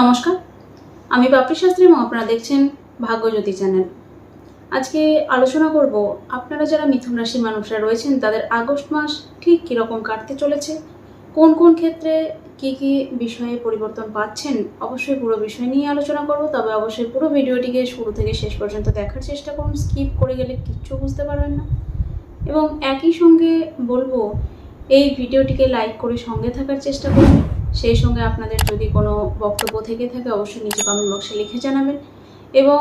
নমস্কার। আমি বাপি শাস্ত্রী এবং আপনারা দেখছেন ভাগ্যজ্যোতি চ্যানেল। আজকে আলোচনা করব, আপনারা যারা মিথুন রাশির মানুষরা রয়েছেন, তাদের আগস্ট মাস ঠিক কীরকম কাটতে চলেছে? কোন কোন ক্ষেত্রে কি কি বিষয়ে পরিবর্তন পাচ্ছেন? অবশ্যই পুরো বিষয় নিয়ে আলোচনা করব, তবে অবশ্যই পুরো ভিডিওটিকে শুরু থেকে শেষ পর্যন্ত দেখার চেষ্টা করুন, স্কিপ করে গেলে কিচ্ছু বুঝতে পারবেন না। এবং একই সঙ্গে বলব, এই ভিডিওটিকে লাইক করে সঙ্গে থাকার চেষ্টা করুন। সেই সঙ্গে আপনাদের যদি কোনো বক্তব্য থেকে থাকে, অবশ্যই নিচে কমেন্ট বক্সে লিখে জানাবেন। এবং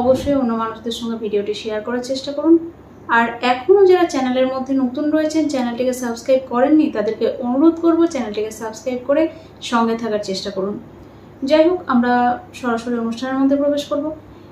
অবশ্যই অন্য মানুষদের সঙ্গে ভিডিওটি শেয়ার করার চেষ্টা করুন। আর এখনও যারা চ্যানেলের মধ্যে নতুন রয়েছেন চ্যানেলটিকে সাবস্ক্রাইব করেননি, তাদেরকে অনুরোধ করব চ্যানেলটিকে সাবস্ক্রাইব করে সঙ্গে থাকার চেষ্টা করুন। যাই হোক, আমরা সরাসরি অনুষ্ঠানের মধ্যে প্রবেশ করব।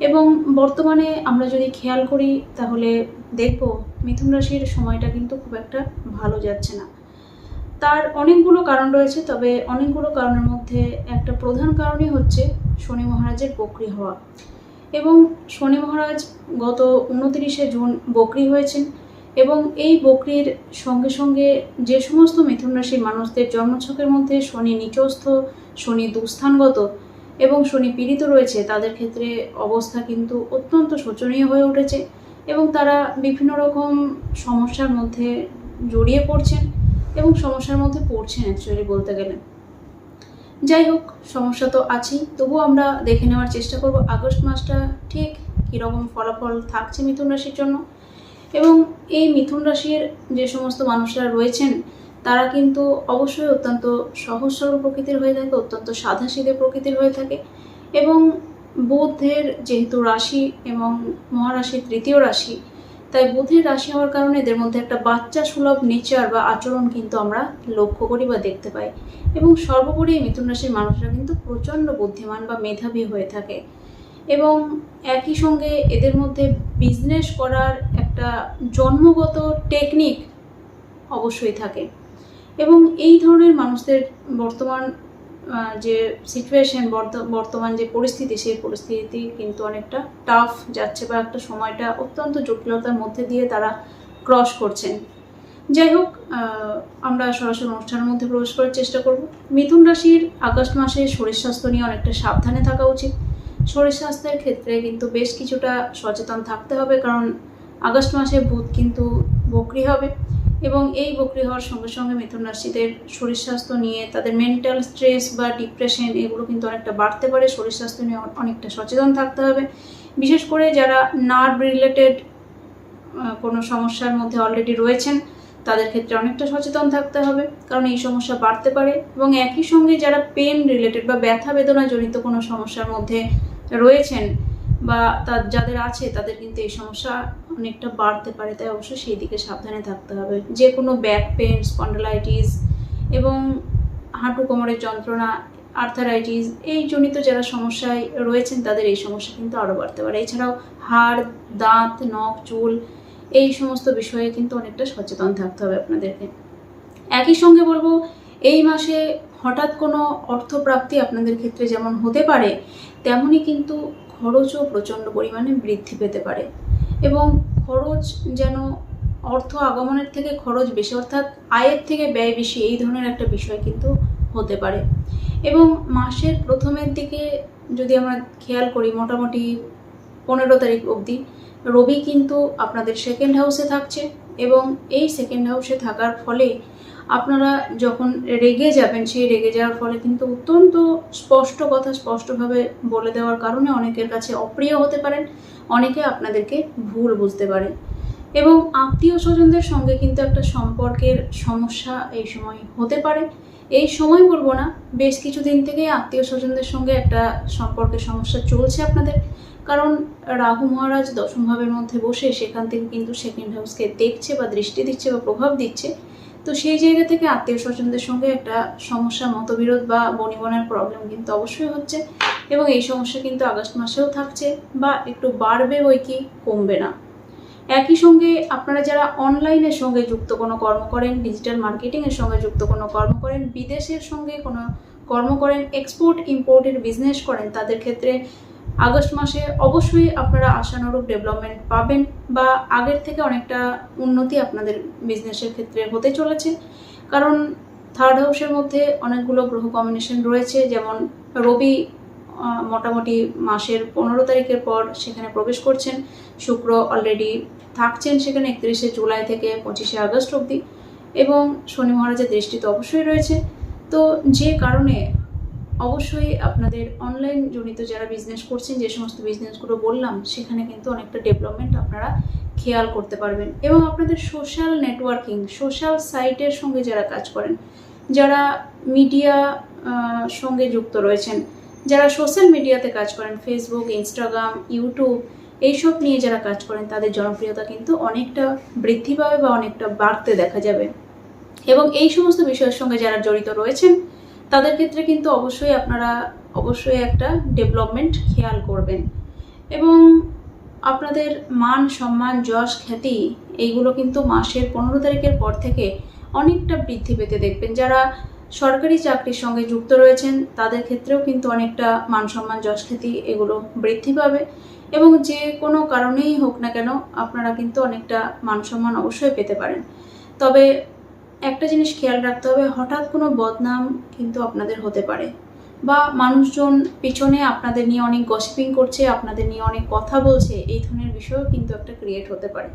এবং বর্তমানে আমরা যদি খেয়াল করি, তাহলে দেখব মিথুন রাশির সময়টা কিন্তু খুব একটা ভালো যাচ্ছে না। তার অনেকগুলো কারণ রয়েছে, তবে অনেকগুলো কারণের মধ্যে একটা প্রধান কারণই হচ্ছে শনি মহারাজের বকরি হওয়া। এবং শনি মহারাজ গত উনতিরিশে জুন বকরি হয়েছেন এবং এই বকরির সঙ্গে সঙ্গে যে সমস্ত মিথুন রাশির মানুষদের জন্মছকের মধ্যে শনি নিচস্থ, শনি দুস্থানগত এবং শনি পীড়িত রয়েছে, তাদের ক্ষেত্রে অবস্থা কিন্তু অত্যন্ত শোচনীয় হয়ে উঠেছে এবং তারা বিভিন্ন রকম সমস্যার মধ্যে জড়িয়ে পড়ছেন। এবং সমস্যার মধ্যে পড়ছেন অ্যাকচুয়ালি বলতে গেলে। যাই হোক, সমস্যা তো আছেই, তবুও আমরা দেখে নেওয়ার চেষ্টা করব আগস্ট মাসটা ঠিক কীরকম ফলাফল থাকছে মিথুন রাশির জন্য। এবং এই মিথুন রাশির যে সমস্ত মানুষরা রয়েছেন, তারা কিন্তু অবশ্যই অত্যন্ত সহজ সরল প্রকৃতির হয়ে থাকে, অত্যন্ত সাধাসিধে প্রকৃতির হয়ে থাকে। এবং বুধের যেহেতু রাশি এবং মহারাশির তৃতীয় রাশি তাই বুধের রাশি হওয়ার কারণে এদের মধ্যে একটা বাচ্চা সুলভ নেচার বা আচরণ কিন্তু আমরা লক্ষ্য করি বা দেখতে পাই। এবং সর্বোপরি মিথুন রাশির মানুষরা কিন্তু প্রচণ্ড বুদ্ধিমান বা মেধাবী হয়ে থাকে। এবং একই সঙ্গে এদের মধ্যে বিজনেস করার একটা জন্মগত টেকনিক অবশ্যই থাকে। এবং এই ধরনের মানুষদের বর্তমান যে সিচুয়েশন বর্তমান যে পরিস্থিতি, সেই পরিস্থিতি কিন্তু অনেকটা টাফ যাচ্ছে বা একটা সময়টা অত্যন্ত জটিলতার মধ্যে দিয়ে তারা ক্রস করছেন। যাই হোক আমরা সরাসরি অনুষ্ঠানের মধ্যে প্রবেশ করার চেষ্টা করব। মিথুন রাশির আগস্ট মাসে শরীর স্বাস্থ্য নিয়ে অনেকটা সাবধানে থাকা উচিত। শরীর স্বাস্থ্যের ক্ষেত্রে কিন্তু বেশ কিছুটা সচেতন থাকতে হবে, কারণ আগস্ট মাসে বুধ কিন্তু বকরি হবে। এবং এই বকরি হওয়ার সঙ্গে সঙ্গে মিথুন রাশিদের শরীর স্বাস্থ্য নিয়ে তাদের মেন্টাল স্ট্রেস বা ডিপ্রেশন এগুলো কিন্তু অনেকটা বাড়তে পারে। শরীর স্বাস্থ্য নিয়ে অনেকটা সচেতন থাকতে হবে। বিশেষ করে যারা নার্ভ রিলেটেড কোনো সমস্যার মধ্যে অলরেডি রয়েছেন, তাদের ক্ষেত্রে অনেকটা সচেতন থাকতে হবে, কারণ এই সমস্যা বাড়তে পারে। এবং একই সঙ্গে যারা পেন রিলেটেড বা ব্যথা বেদনা জনিত কোনো সমস্যার মধ্যে রয়েছেন বা তার, যাদের আছে, তাদের কিন্তু এই সমস্যা অনেকটা বাড়তে পারে। তাই অবশ্যই সেই দিকে সাবধানে থাকতে হবে। যে কোনো ব্যাক পেন স্পন্ডলাইটিস এবং হাঁটু কোমরের যন্ত্রণা আর্থারাইটিস এই জনিত যারা সমস্যায় রয়েছেন, তাদের এই সমস্যা কিন্তু আরও বাড়তে পারে। এছাড়াও হাড়, দাঁত, নখ, চুল এই সমস্ত বিষয়ে কিন্তু অনেকটা সচেতন থাকতে হবে আপনাদেরকে। একই সঙ্গে বলব, এই মাসে হঠাৎ কোনো অর্থপ্রাপ্তি আপনাদের ক্ষেত্রে যেমন হতে পারে, তেমনই কিন্তু খরচও প্রচণ্ড পরিমাণে বৃদ্ধি পেতে পারে। এবং খরচ যেন অর্থ আগমনের থেকে খরচ বেশি, অর্থাৎ আয়ের থেকে ব্যয় বেশি, এই ধরনের একটা বিষয় কিন্তু হতে পারে। এবং মাসের প্রথমের দিকে যদি আমরা খেয়াল করি, মোটামুটি পনেরো তারিখ অবধি রবি কিন্তু আপনাদের সেকেন্ড হাউসে থাকছে এবং এই সেকেন্ড হাউসে থাকার ফলে আপনারা যখন রেগে যাবেন, সেই রেগে যাওয়ার ফলে কিন্তু অত্যন্ত স্পষ্ট কথা স্পষ্টভাবে বলে দেওয়ার কারণে অনেকের কাছে অপ্রিয় হতে পারেন, অনেকে আপনাদেরকে ভুল বুঝতে পারে। এবং আত্মীয় স্বজনদের সঙ্গে কিন্তু একটা সম্পর্কের সমস্যা এই সময় হতে পারে। এই সময় বলব না, বেশ কিছুদিন থেকেই আত্মীয় স্বজনদের সঙ্গে একটা সম্পর্কের সমস্যা চলছে আপনাদের। কারণ রাহু মহারাজ দশম ভাবের মধ্যে বসে সেখান থেকে কিন্তু সেকেন্ড হাউসকে দেখছে বা দৃষ্টি দিচ্ছে বা প্রভাব দিচ্ছে। তো সেই জায়গা থেকে আত্মীয় স্বজনদের সঙ্গে একটা সমস্যা, মতবিরোধ বা বনিবনের প্রবলেম কিন্তু অবশ্যই হচ্ছে এবং এই সমস্যা কিন্তু আগস্ট মাসেও থাকছে বা একটু বাড়বে বই কি, কমবে না। একই সঙ্গে আপনারা যারা অনলাইনের সঙ্গে যুক্ত কোনো কর্ম করেন ডিজিটাল মার্কেটিংয়ের সঙ্গে যুক্ত কোনো কর্ম করেন, বিদেশের সঙ্গে কোনো কর্ম করেন এক্সপোর্ট ইম্পোর্টের বিজনেস করেন, তাদের ক্ষেত্রে আগস্ট মাসে অবশ্যই আপনারা আশানুরূপ ডেভেলপমেন্ট পাবেন বা আগের থেকে অনেকটা উন্নতি আপনাদের বিজনেসের ক্ষেত্রে হতে চলেছে। কারণ থার্ড হাউসের মধ্যে অনেকগুলো গ্রহ কম্বিনেশন রয়েছে, যেমন রবি মোটামুটি মাসের পনেরো তারিখের পর সেখানে প্রবেশ করছেন। শুক্র অলরেডি থাকছেন সেখানে একত্রিশে জুলাই থেকে পঁচিশে আগস্ট অবধি এবং শনি মহারাজের দৃষ্টি তো অবশ্যই রয়েছে। তো যে কারণে অবশ্যই আপনাদের অনলাইন জনিত যারা বিজনেস করছেন, যে সমস্ত বিজনেসগুলো বললাম, সেখানে কিন্তু অনেকটা ডেভেলপমেন্ট আপনারা খেয়াল করতে পারবেন। এবং আপনাদের সোশ্যাল নেটওয়ার্কিং সোশ্যাল সাইটের সঙ্গে যারা কাজ করেন, যারা মিডিয়া সঙ্গে যুক্ত রয়েছেন, যারা সোশ্যাল মিডিয়াতে কাজ করেন ফেসবুক ইনস্টাগ্রাম ইউটিউব এইসব নিয়ে যারা কাজ করেন, তাদের জনপ্রিয়তা কিন্তু অনেকটা বৃদ্ধি পাবে বা অনেকটা বাড়তে দেখা যাবে। এবং এই সমস্ত বিষয়ের সঙ্গে যারা জড়িত রয়েছেন তাদের ক্ষেত্রে কিন্তু অবশ্যই আপনারা অবশ্যই একটা ডেভেলপমেন্ট খেয়াল করবেন। এবং আপনাদের মান, সম্মান, যশ, খ্যাতি, এইগুলো কিন্তু মাসের পনেরো তারিখের পর থেকে অনেকটা বৃদ্ধি পেতে দেখবেন। যারা সরকারি চাকরির সঙ্গে যুক্ত রয়েছেন, তাদের ক্ষেত্রেও কিন্তু অনেকটা মান, সম্মান, যশ, খ্যাতি এগুলো বৃদ্ধি পাবে। এবং যে কোনো কারণেই হোক না কেন, আপনারা কিন্তু অনেকটা মান, সম্মান অবশ্যই পেতে পারেন। তবে একটা জিনিস খেয়াল রাখতে হবে, হঠাৎ কোনো বদনাম কিন্তু আপনাদের হতে পারে। বা মানুষজন পিছনে আপনাদের নিয়ে অনেক গসিপিং করছে, আপনাদের নিয়ে অনেক কথা বলছে, এই ধরনের বিষয়ও কিন্তু একটা ক্রিয়েট হতে পারে।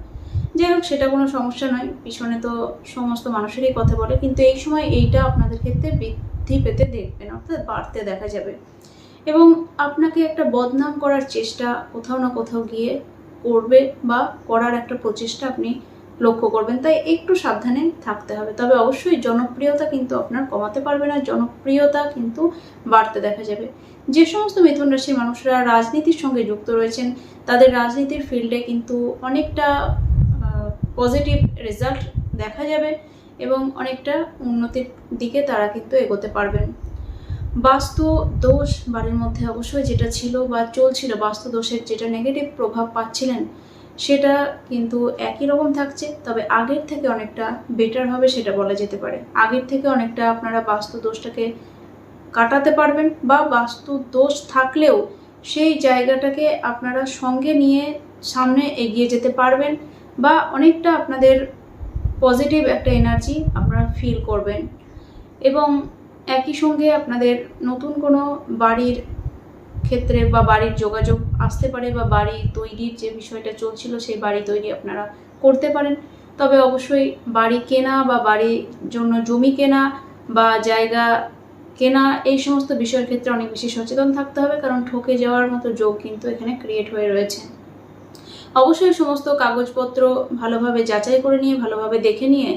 যাই হোক, সেটা কোনো সমস্যা নয়, পিছনে তো সমস্ত মানুষেরই কথা বলে, কিন্তু এই সময় এইটা আপনাদের ক্ষেত্রে বৃদ্ধি পেতে দেখবেন, অর্থাৎ বাড়তে দেখা যাবে। এবং আপনাকে একটা বদনাম করার চেষ্টা কোথাও না কোথাও গিয়ে করবে বা করার একটা প্রচেষ্টা আপনি লক্ষ্য করবেন, তাই একটু সাবধানে থাকতে হবে। তবে অবশ্যই জনপ্রিয়তা কিন্তু আপনার কমাতে পারবে না, জনপ্রিয়তা কিন্তু বাড়তে দেখা যাবে। যে সমস্ত মিথুন রাশির মানুষরা রাজনীতির সঙ্গে যুক্ত রয়েছেন, তাদের রাজনীতির ফিল্ডে কিন্তু অনেকটা পজিটিভ রেজাল্ট দেখা যাবে এবং অনেকটা উন্নতির দিকে তারা কিন্তু এগোতে পারবেন। বাস্তু দোষ বাড়ির মধ্যে অবশ্যই যেটা ছিল বা চলছিল, বাস্তু দোষের যেটা নেগেটিভ প্রভাব পাচ্ছিলেন সেটা কিন্তু একই রকম থাকছে, তবে আগের থেকে অনেকটা বেটার হবে সেটা বলা যেতে পারে। আগের থেকে অনেকটা আপনারা বাস্তু দোষটাকে কাটাতে পারবেন বা বাস্তু দোষ থাকলেও সেই জায়গাটাকে আপনারা সঙ্গে নিয়ে সামনে এগিয়ে যেতে পারবেন বা অনেকটা আপনাদের পজিটিভ একটা এনার্জি আপনারা ফিল করবেন। এবং একই সঙ্গে আপনাদের নতুন কোনো বাড়ির ক্ষেত্রে বা বাড়ির যোগাযোগ আসতে পারে বা বাড়ি তৈরির যে বিষয়টা চলছিল, সেই বাড়ি তৈরি আপনারা করতে পারেন। তবে অবশ্যই বাড়ি কেনা বা বাড়ির জন্য জমি কেনা বা জায়গা কেনা, এই সমস্ত বিষয়ের ক্ষেত্রে অনেক বেশি সচেতন থাকতে হবে, কারণ ঠকে যাওয়ার মতো যোগ কিন্তু এখানে ক্রিয়েট হয়ে রয়েছে। অবশ্যই সমস্ত কাগজপত্র ভালোভাবে যাচাই করে নিয়ে, ভালোভাবে দেখে নিয়ে,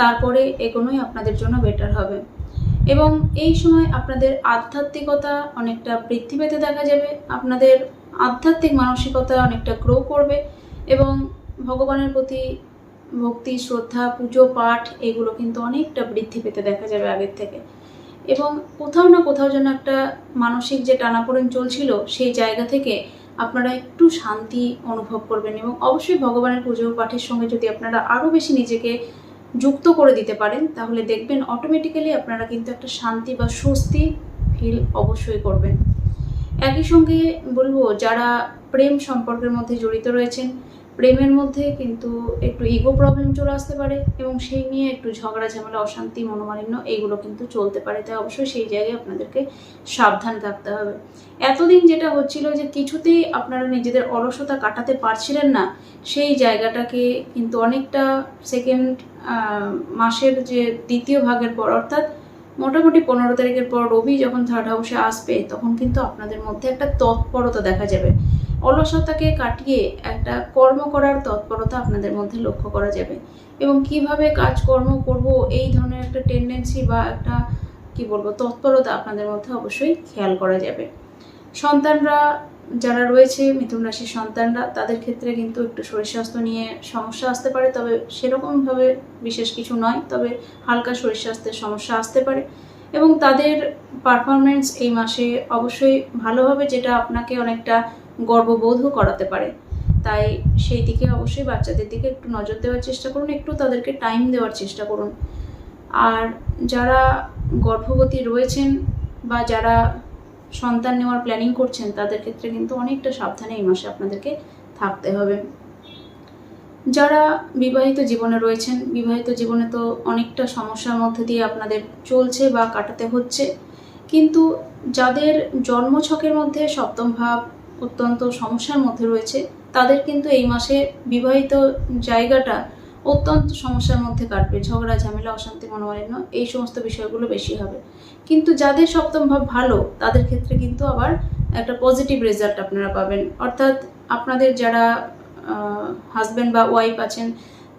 তারপরে এগোনোই আপনাদের জন্য বেটার হবে। এবং এই সময় আপনাদের আধ্যাত্মিকতা অনেকটা বৃদ্ধি পেতে দেখা যাবে, আপনাদের আধ্যাত্মিক মানসিকতা অনেকটা গ্রো করবে এবং ভগবানের প্রতি ভক্তি, শ্রদ্ধা, পুজো, পাঠ এগুলো কিন্তু অনেকটা বৃদ্ধি পেতে দেখা যাবে আগের থেকে। এবং কোথাও না কোথাও যেন একটা মানসিক যে টানাপোড়েন চলছিল, সেই জায়গা থেকে আপনারা একটু শান্তি অনুভব করবেন এবং অবশ্যই ভগবানের পুজো, পাঠের সঙ্গে যদি আপনারা আরও বেশি নিজেকে যুক্ত করে দিতে পারেন, তাহলে দেখবেন অটোমেটিক্যালি আপনারা কিন্তু একটা শান্তি বা স্বস্তি ফিল অবশ্যই করবেন। একই সঙ্গে বলব, যারা প্রেম সম্পর্কের মধ্যে জড়িত রয়েছেন প্রেমের মধ্যে কিন্তু একটু ইগো প্রবলেম চলে আসতে পারে এবং সেই নিয়ে একটু ঝগড়া, ঝামেলা, অশান্তি, মনোমালিন্য এইগুলো কিন্তু চলতে পারে। তাই অবশ্যই সেই জায়গায় আপনাদেরকে সাবধান থাকতে হবে। এতদিন যেটা হচ্ছিল যে কিছুতেই আপনারা নিজেদের অলসতা কাটাতে পারছিলেন না, সেই জায়গাটাকে কিন্তু অনেকটা সেকেন্ড মাসের যে দ্বিতীয় ভাগের পর, অর্থাৎ মোটামুটি পনেরো তারিখের পর রবি যখন থার্ড হাউসে আসবে, তখন কিন্তু আপনাদের মধ্যে একটা তৎপরতা দেখা যাবে। অলসতাকে কাটিয়ে একটা কর্ম করার তৎপরতা আপনাদের মধ্যে লক্ষ্য করা যাবে। এবং কীভাবে কাজকর্ম করব, এই ধরনের একটা টেন্ডেন্সি বা একটা, কি বলব, তৎপরতা আপনাদের মধ্যে অবশ্যই খেয়াল করা যাবে। সন্তানরা যারা রয়েছে, মিথুন রাশির সন্তানরা, তাদের ক্ষেত্রে কিন্তু একটু শরীর স্বাস্থ্য নিয়ে সমস্যা আসতে পারে, তবে সেরকমভাবে বিশেষ কিছু নয়, তবে হালকা শরীর স্বাস্থ্যের সমস্যা আসতে পারে। এবং তাদের পারফরমেন্স এই মাসে অবশ্যই ভালো হবে যেটা আপনাকে অনেকটা গর্ববোধও করাতে পারে। তাই সেই দিকে অবশ্যই বাচ্চাদের দিকে একটু নজর দেওয়ার চেষ্টা করুন, একটু তাদেরকে টাইম দেওয়ার চেষ্টা করুন। আর যারা গর্ভবতী রয়েছেন বা যারা সন্তান নেওয়ার প্ল্যানিং করছেন, তাদের ক্ষেত্রে কিন্তু অনেকটা সাবধানে এই মাসে আপনাদেরকে থাকতে হবে। যারা বিবাহিত জীবনে রয়েছেন, বিবাহিত জীবনে তো অনেকটা সমস্যার মধ্যে দিয়ে আপনাদের চলছে বা কাটাতে হচ্ছে। কিন্তু যাদের জন্মছকের মধ্যে সপ্তম ভাব অত্যন্ত সমস্যার মধ্যে রয়েছে, তাদের কিন্তু এই মাসে বিবাহিত জায়গাটা অত্যন্ত সমস্যার মধ্যে কাটবে। ঝগড়া, ঝামেলা, অশান্তি, মনোমালিন্য, এই সমস্ত বিষয়গুলো বেশি হবে। কিন্তু যাদের সপ্তম ভাব ভালো, তাদের ক্ষেত্রে কিন্তু আবার একটা পজিটিভ রেজাল্ট আপনারা পাবেন। অর্থাৎ আপনাদের যারা হাজব্যান্ড বা ওয়াইফ আছেন,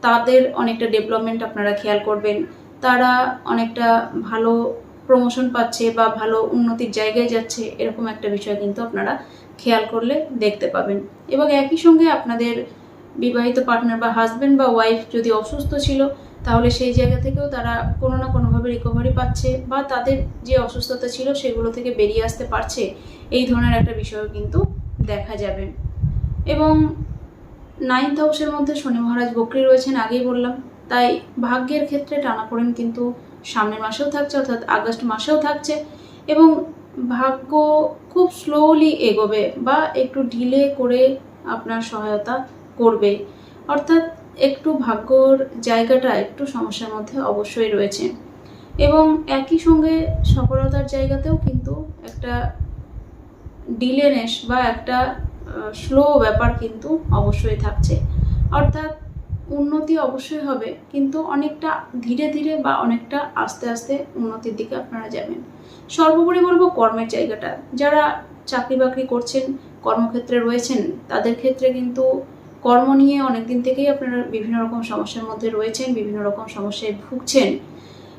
তাদের অনেকটা ডেভেলপমেন্ট আপনারা খেয়াল করবেন। তারা অনেকটা ভালো প্রমোশন পাচ্ছে বা ভালো উন্নতির জায়গায় যাচ্ছে, এরকম একটা বিষয় কিন্তু আপনারা খেয়াল করলে দেখতে পাবেন। এবং একই সঙ্গে আপনাদের বিবাহিত পার্টনার বা হাজব্যান্ড বা ওয়াইফ যদি অসুস্থ ছিল, তাহলে সেই জায়গা থেকেও তারা কোনো না কোনোভাবে রিকভারি পাচ্ছে বা তাদের যে অসুস্থতা ছিল, সেগুলো থেকে বেরিয়ে আসতে পারছে, এই ধরনের একটা বিষয়ও কিন্তু দেখা যাবে। এবং নাইন্থ হাউসের মধ্যে শনি মহারাজ বকরি রয়েছেন, আগেই বললাম। তাই ভাগ্যের ক্ষেত্রে টানাপোড়েন কিন্তু সামনের মাসেও থাকছে, অর্থাৎ আগস্ট মাসেও থাকছে এবং ভাগ্য খুব স্লোলি এগোবে বা একটু ঢিলে করে আপনার সহায়তা করবে। অর্থাৎ একটু ভাগ্যর জায়গাটা একটু সমস্যার মধ্যে অবশ্যই রয়েছে। এবং একই সঙ্গে সফলতার জায়গাতেও কিন্তু একটা ডিলেনেস বা একটা স্লো ব্যাপার কিন্তু অবশ্যই থাকছে। অর্থাৎ উন্নতি অবশ্যই হবে, কিন্তু অনেকটা ধীরে ধীরে বা অনেকটা আস্তে আস্তে উন্নতির দিকে আপনারা যাবেন। সর্বোপরি বলব কর্মের জায়গাটা। যারা চাকরি বাকরি করছেন, কর্মক্ষেত্রে রয়েছেন, তাদের ক্ষেত্রে কিন্তু কর্ম নিয়ে অনেক দিন থেকেই আপনারা বিভিন্ন রকম সমস্যার মধ্যে রয়েছেন, বিভিন্ন রকম সমস্যায় ভুগছেন।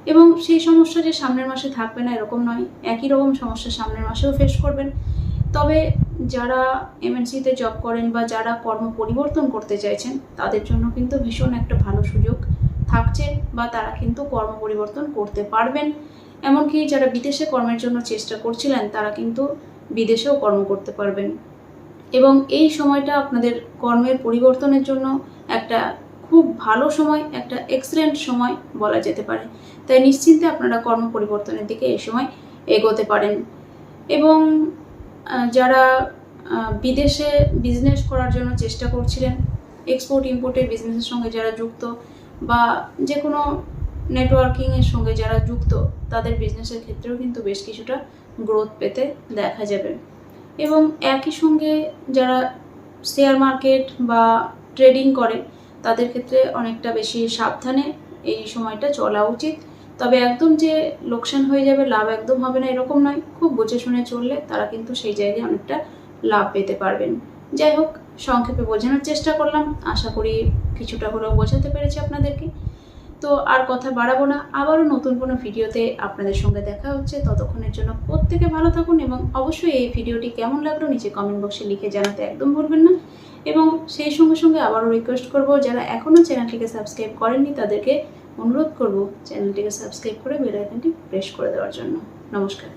এবং সেই সমস্যা যে সামনের মাসে থাকবে না এরকম নয়, একই রকম সমস্যা সামনের মাসেও ফেস করবেন। তবে যারা এমএনসিতে জব করেন বা যারা কর্ম পরিবর্তন করতে চাইছেন, তাদের জন্য কিন্তু ভীষণ একটা ভালো সুযোগ থাকছে বা তারা কিন্তু কর্ম পরিবর্তন করতে পারবেন। এমনকি যারা বিদেশে কর্মের জন্য চেষ্টা করছিলেন, তারা কিন্তু বিদেশেও কর্ম করতে পারবেন। এবং এই সময়টা আপনাদের কর্মের পরিবর্তনের জন্য একটা খুব ভালো সময়, একটা এক্সেলেন্ট সময় বলা যেতে পারে। তাই নিশ্চিন্তে আপনারা কর্ম পরিবর্তনের দিকে এই সময় এগোতে পারেন। এবং যারা বিদেশে বিজনেস করার জন্য চেষ্টা করছিলেন এক্সপোর্ট ইম্পোর্টের বিজনেসের সঙ্গে যারা যুক্ত বা যে কোনো নেটওয়ার্কিংয়ের সঙ্গে যারা যুক্ত, তাদের বিজনেসের ক্ষেত্রেও কিন্তু বেশ কিছুটা গ্রোথ পেতে দেখা যাবে। এবং একই সঙ্গে যারা শেয়ার মার্কেট বা ট্রেডিং করে, তাদের ক্ষেত্রে অনেকটা বেশি সাবধানে এই সময়টা চলা উচিত। তবে একদম যে লোকসান হয়ে যাবে, লাভ একদম হবে না এরকম নয়। খুব বুঝে শুনে চললে তারা কিন্তু সেই জায়গায় অনেকটা লাভ পেতে পারবেন। যাই হোক, সংক্ষেপে বোঝানোর চেষ্টা করলাম। আশা করি কিছুটা হলেও বোঝাতে পেরেছি আপনাদেরকে। তো আর কথা বাড়াবো না। আবারও নতুন কোনো ভিডিওতে আপনাদের সঙ্গে দেখা হচ্ছে। ততক্ষণের জন্য প্রত্যেকে ভালো থাকুন এবং অবশ্যই এই ভিডিওটি কেমন লাগল নিচে কমেন্ট বক্সে লিখে জানাতে একদম ভুলবেন না। এবং সেই সঙ্গে সঙ্গে আবারও রিকোয়েস্ট করব, যারা এখনও চ্যানেলটিকে সাবস্ক্রাইব করেননি, তাদেরকে অনুরোধ করব চ্যানেলটিকে সাবস্ক্রাইব করে বেল আইকনটি প্রেস করে দেওয়ার জন্য। নমস্কার।